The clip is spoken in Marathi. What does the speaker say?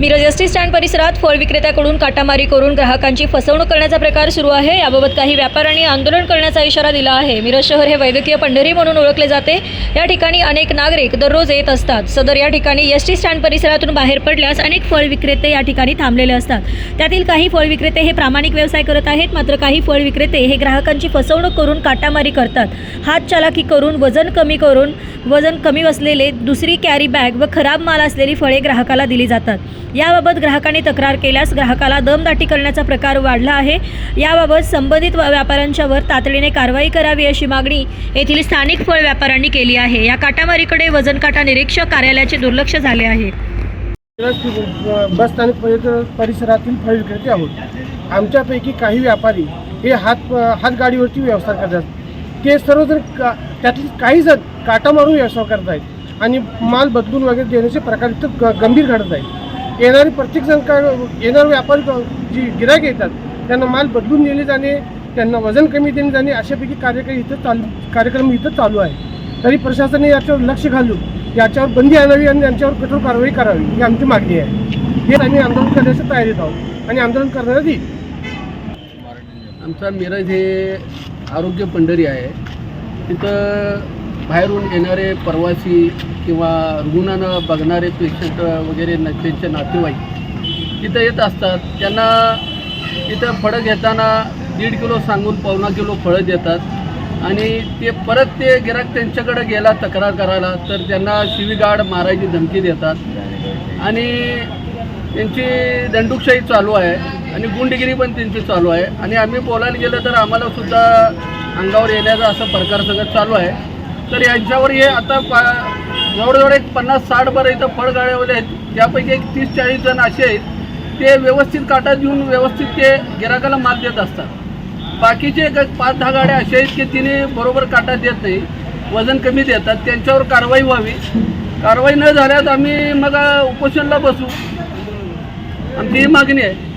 मिरज एस टी स्टँड परिसरात फळ विक्रेत्याकडून काटामारी करून ग्राहकांची फसवणूक करण्याचा प्रकार सुरू आहे. याबाबत काही व्यापाऱ्यांनी आंदोलन करण्याचा इशारा दिला आहे. मिरज शहर हे वैद्यकीय पंढरी म्हणून ओळखले जाते. या ठिकाणी अनेक नागरिक दररोज येत असतात. सदर या ठिकाणी एस टी स्टँड परिसरातून बाहेर पडल्यास अनेक फळ विक्रेते या ठिकाणी थांबलेले असतात. त्यातील काही फळ विक्रेते हे प्रामाणिक व्यवसाय करत आहेत. मात्र काही फळ विक्रेते हे ग्राहकांची फसवणूक करून काटामारी करतात. हात चालाकी करून वजन कमी करून वजन कमी असलेले दुसरी कॅरी बॅग व खराब माल असलेली फळे ग्राहकाला दिली जातात. याबाबत ग्राहकांनी तक्रार केल्यास ग्राहकाला दमदाटी करण्याचा प्रकार वाढला आहे. याबाबत संबंधित व्यापाऱ्यांच्यावर तातडीने कारवाई करावी अशी मागणी येथील स्थानिक फळ व्यापाऱ्यांनी केली आहे. या काटामारीकडे वजन काटा निरीक्षक कार्यालयाचे दुर्लक्ष झाले आहे. बस स्थानिक परिसरातील फळ विक्रेते आहोत. आमच्यापैकी काही व्यापारी हे हात हातगाडीवरती व्यवसाय करतात. ते सर्वजण का त्यातले काही जण काटा मारून व्यवसाय करत आहेत आणि माल बदलून वगैरे देण्याचे प्रकार इथं ग- गंभीर घडत आहेत. येणारे प्रत्येक का येणारे व्यापारी जी गिरायक येतात त्यांना माल बदलून दिले जाणे त्यांना वजन कमी देणे जाणे अशापैकी कार्यक्रम इथं चालू कार्यक्रम इथं चालू आहे. तरी प्रशासनाने याच्यावर लक्ष घालून याच्यावर बंदी आणावी आणि यांच्यावर कठोर कारवाई करावी ही आमची मागणी आहे. हे आम्ही आंदोलन करण्याच्या तयारीत आहोत आणि आंदोलन करण्यात येईल आमचा मिरज हे आरोग्य पंढरी आहे. तिथं बाहेरून येणारे प्रवासी किंवा रुग्णांना बघणारे पेशंट वगैरे न त्यांचे नातेवाईक तिथं येत असतात. त्यांना तिथं फळं घेताना दीड किलो सांगून पावणा किलो फळं देतात. आणि ते परत ते गिराक त्यांच्याकडे गेला तक्रार करायला तर त्यांना शिवीगाड मारायची धमकी देतात. आणि त्यांची दंडुकशाही चालू आहे. आणि गुंडगिरी पण त्यांची चालू आहे. आणि आम्ही बोलायला गेलं तर आम्हालासुद्धा अंगावर येण्याचा असा प्रकार सगळं चालू आहे. तर यांच्यावर हे आता पा जवळजवळ एक पन्नास साठ बरं इथं फळगाड्यावाले आहेत. त्यापैकी एक तीस चाळीस जण असे आहेत. ते व्यवस्थित काटा देऊन व्यवस्थित ते गिराकाला माल देत असतात. बाकीचे एक एक पाच दहा गाड्या अशा आहेत की तिने बरोबर काटा देत नाही. वजन कमी देतात. त्यांच्यावर कारवाई व्हावी. कारवाई न झाल्यास आम्ही मग उपोषणला बसू. आमची ही मागणी आहे.